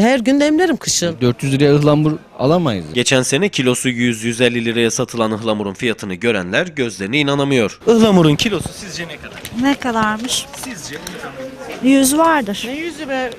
Her gün demlerim kışın. 400 liraya ıhlamur alamayız. Geçen sene kilosu 100-150 liraya satılan ıhlamurun fiyatını görenler gözlerine inanamıyor. Ihlamurun kilosu sizce ne kadar? Ne kadarmış? Sizce? 100 vardır. Ne yüzü be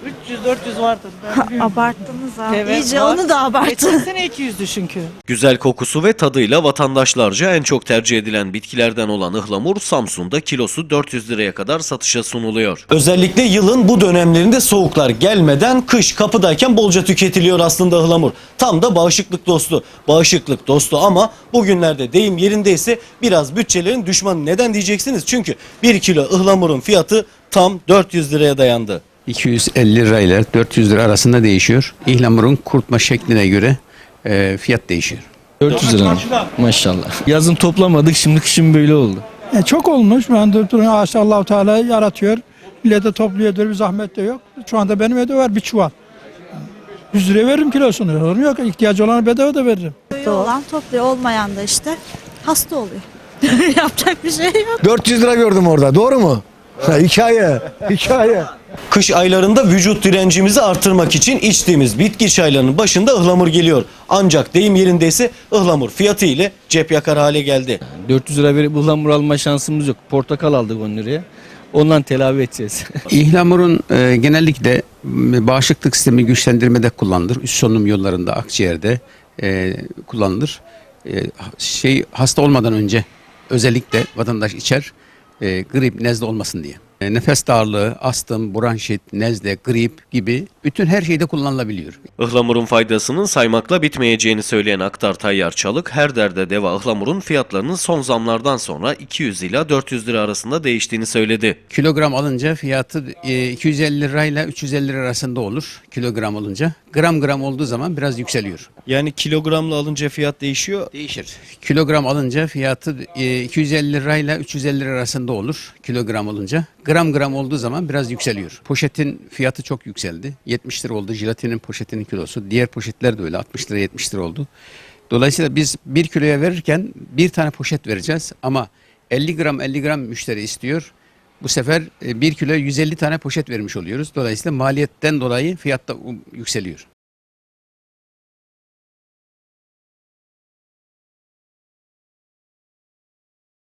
300-400 vardır. Ben bilmiyorum. Abarttınız ha. Evet, İyice var. onu da abarttın. Geçen sene 200'dü çünkü. Güzel kokusu ve tadıyla vatandaşlarca en çok tercih edilen bitkilerden olan ıhlamur Samsun'da kilosu 400 liraya kadar satışa sunuluyor. Özellikle yılın bu dönemlerinde soğuklar gelmeden kış kapıdayken bolca tüketiliyor aslında ıhlamur. Tam da bağışıklık dostu. Bağışıklık dostu ama bugünlerde deyim yerindeyse biraz bütçelerin düşmanı. Neden diyeceksiniz? Çünkü 1 kilo ıhlamurun fiyatı tam 400 liraya dayandı. 250 lirayla 400 lira arasında değişiyor. İhlamurun kurutma şekline göre e, fiyat değişiyor. 400 lira. Maşallah. Yazın toplamadık şimdi kışın böyle oldu. E, çok olmuş. Ben ağaçta Allah-u Teala yaratıyor. Millete topluyordur. Bir zahmet de yok. Şu anda benim evde var bir çuval. 100 liraya veririm kilosunu. Mu yok. İhtiyacı olana bedava da veririm. olan topluyor olmayan da işte hasta oluyor. Yapacak bir şey yok. 400 lira gördüm orada. Doğru mu? Ha, hikaye. Hikaye. Kış aylarında vücut direncimizi artırmak için içtiğimiz bitki çaylarının başında ıhlamur geliyor. Ancak deyim yerindeyse ıhlamur fiyatı ile cep yakar hale geldi. 400 lira verip ıhlamur alma şansımız yok. Portakal aldık 10 liraya. Ondan telafi edeceğiz. İhlamurun e, genellikle bağışıklık sistemi güçlendirmede kullanılır. Üst solunum yollarında, akciğerde e, kullanılır. E, şey hasta olmadan önce özellikle vatandaş içer e, grip, nezle olmasın diye. E, nefes darlığı, astım, bronşit, nezle, grip gibi bütün her şeyde kullanılabiliyor. Ihlamurun faydasının saymakla bitmeyeceğini söyleyen Aktar Tayyar Çalık, her derde deva ıhlamurun fiyatlarının son zamlardan sonra 200 ila 400 lira arasında değiştiğini söyledi. Kilogram alınca fiyatı e, 250 lirayla 350 lira arasında olur kilogram alınca. Gram gram olduğu zaman biraz yükseliyor. Yani kilogramla alınca fiyat değişiyor. Değişir. Kilogram alınca fiyatı e, 250 lirayla 350 lira arasında olur kilogram alınca. Gram gram olduğu zaman biraz yükseliyor. Poşetin fiyatı çok yükseldi. 70 lira oldu jelatinin poşetinin kilosu. Diğer poşetler de öyle 60 lira 70 lira oldu. Dolayısıyla biz 1 kiloya verirken bir tane poşet vereceğiz ama 50 gram 50 gram müşteri istiyor. Bu sefer 1 kilo 150 tane poşet vermiş oluyoruz. Dolayısıyla maliyetten dolayı fiyat da um, yükseliyor.